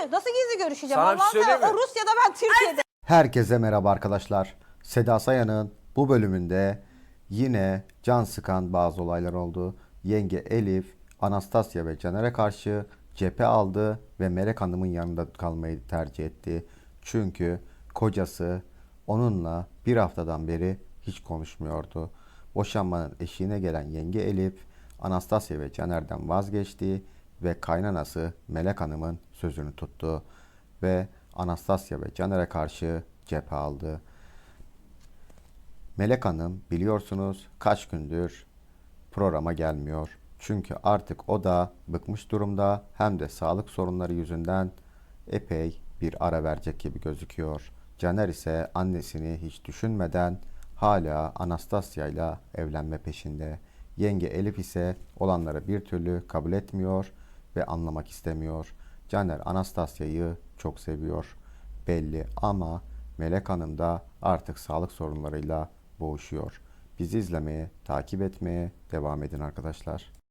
diyor? Nasıl gizli görüşeceğim? Sana bir şey söyleyeyim mi? o Rusya'da ben Türkiye'de. Herkese merhaba arkadaşlar. Seda Sayan'ın bu bölümünde yine can sıkan bazı olaylar oldu. Yenge Elif, Anastasya ve Caner'e karşı cephe aldı ve Melek Hanım'ın yanında kalmayı tercih etti. Çünkü kocası onunla bir haftadan beri hiç konuşmuyordu. Boşanmanın eşiğine gelen yenge Elif, Anastasya ve Caner'den vazgeçti ve kaynanası Melek Hanım'ın sözünü tuttu ve Anastasya ve Caner'e karşı cephe aldı. Melek Hanım biliyorsunuz kaç gündür programa gelmiyor. Çünkü artık o da bıkmış durumda hem de sağlık sorunları yüzünden epey bir ara verecek gibi gözüküyor. Caner ise annesini hiç düşünmeden hala Anastasya ile evlenme peşinde. Yenge Elif ise olanları bir türlü kabul etmiyor ve anlamak istemiyor. Caner Anastasya'yı çok seviyor belli ama Melek Hanım da artık sağlık sorunlarıyla boğuşuyor. Bizi izlemeye, takip etmeye devam edin arkadaşlar.